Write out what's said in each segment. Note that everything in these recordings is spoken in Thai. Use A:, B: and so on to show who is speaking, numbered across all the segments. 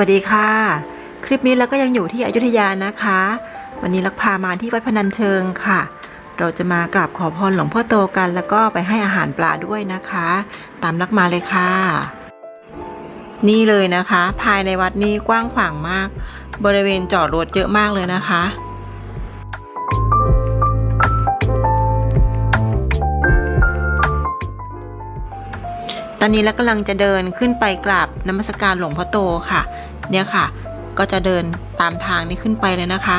A: วัสดีค่ะ คลิปนี้เราก็ยังอยู่ที่อยุธยานะคะ วันนี้ลักพามาที่วัดพนัญเชิงค่ะ เราจะมากราบขอพรหลวงพ่อโตกันแล้วก็ไปให้อาหารปลาด้วยนะคะ ตามลักมาเลยค่ะ นี่เลยนะคะ ภายในวัดนี้กว้างขวางมาก บริเวณจอดรถเยอะมากเลยนะคะตอนนี้แล้วกำลังจะเดินขึ้นไปกราบนมัสการหลวงพ่อโตค่ะ เนี่ยค่ะ ก็จะเดินตามทางนี้ขึ้นไปเลยนะคะ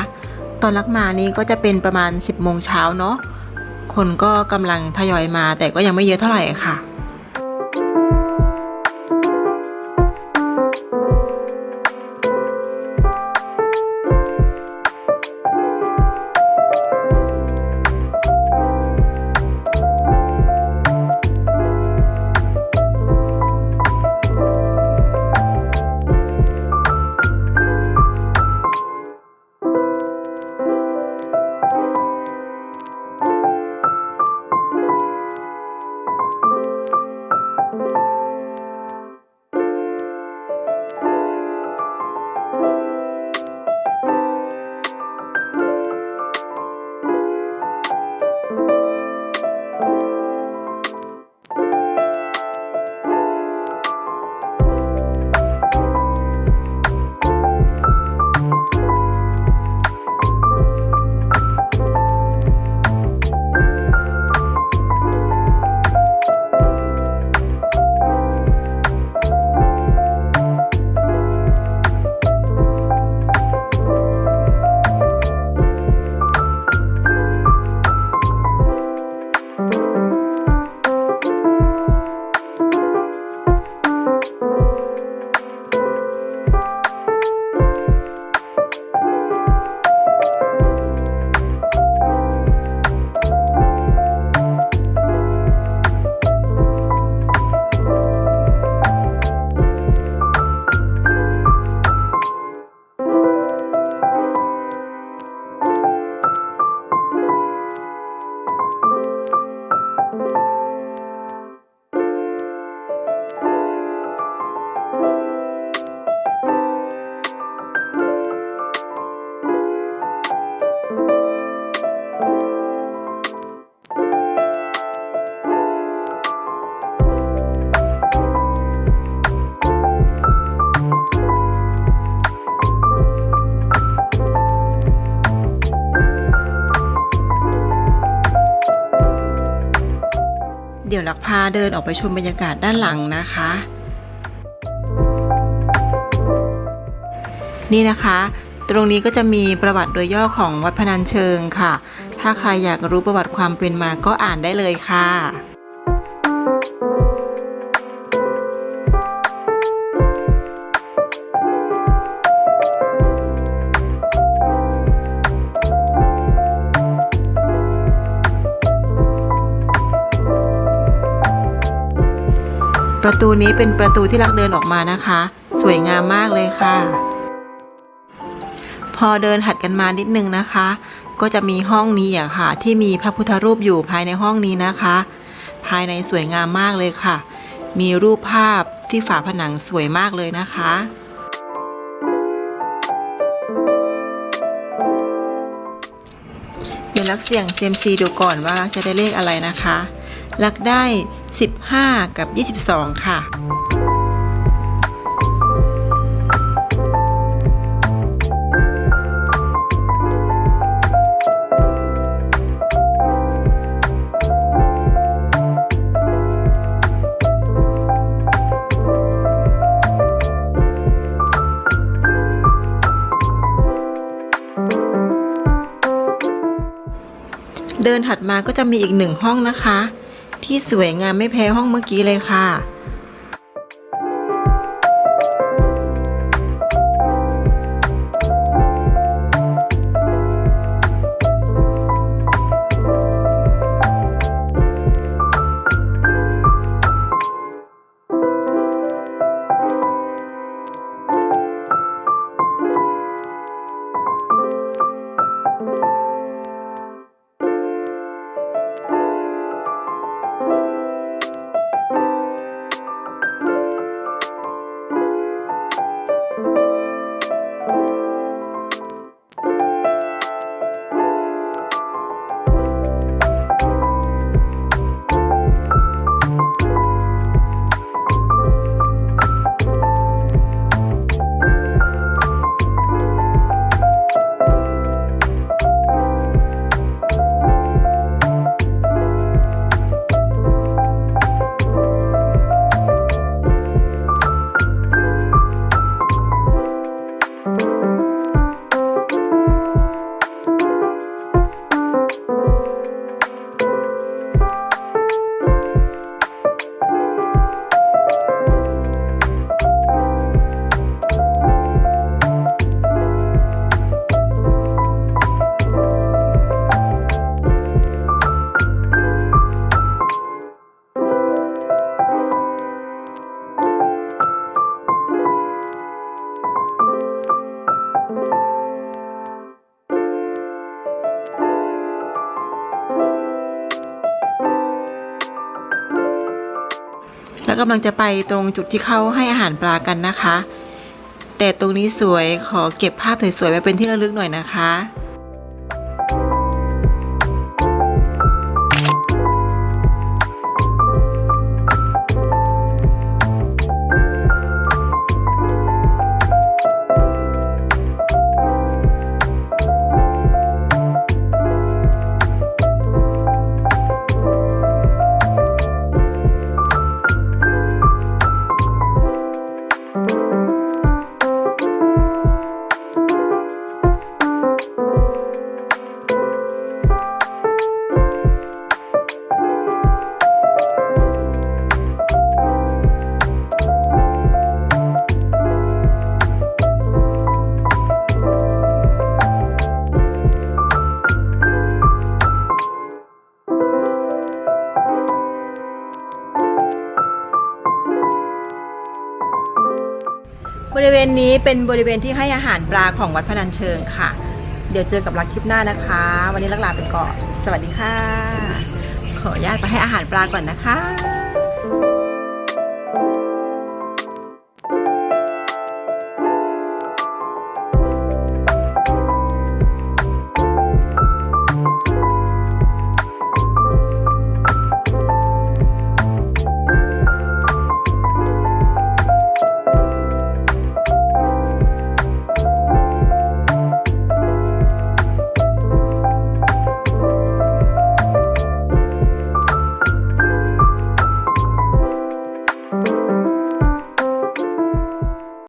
A: ตอนลักมานี่ก็จะเป็นประมาณ 10โมงเช้าเนาะคนก็กำลังทยอยมาแต่ก็ยังไม่เยอะเท่าไหร่ค่ะ เดี๋ยวลักพาเดินออกไปชมบรรยากาศด้านหลังนะคะ นี่นะคะ ตรงนี้ก็จะมีประวัติโดยย่อของวัดพนัญเชิงค่ะ ถ้าใครอยากรู้ประวัติความเป็นมาก็อ่านได้เลยค่ะ ประตูนี้เป็นประตูที่ลักเดินออกมานะคะ สวยงามมากเลยค่ะ พอเดินหัดกันมานิดนึงนะคะ ก็จะมีห้องนี้อะค่ะ ที่มีพระพุทธรูปอยู่ภายในห้องนี้นะคะ ภายในสวยงามมากเลยค่ะ มีรูปภาพที่ฝาผนังสวยมากเลยนะคะเดี๋ยวลักเสี่ยงเซียมซีดูก่อนว่าลักจะได้เลขอะไรนะคะ ลักได้ 15 กับ 22 ค่ะเดินถัดมาก็จะมีอีกหนึ่งห้องนะคะ ที่สวยงามไม่แพ้ห้องเมื่อกี้เลยค่ะำลังจะไปตรงจุดที่เขาให้อาหารปลากันนะคะ แต่ตรงนี้สวยขอเก็บภาพสวยๆไว้เป็นที่ระลึกหน่อยนะคะ บริเวณนี้เป็นบริเวณที่ให้อาหารปลาของวัดพนันเชิงค่ะ เดี๋ยวเจอกับรักคลิปหน้านะคะ วันนี้ลักลาไปก่อน สวัสดีค่ะ ขออนุญาตไปให้อาหารปลาก่อนนะคะ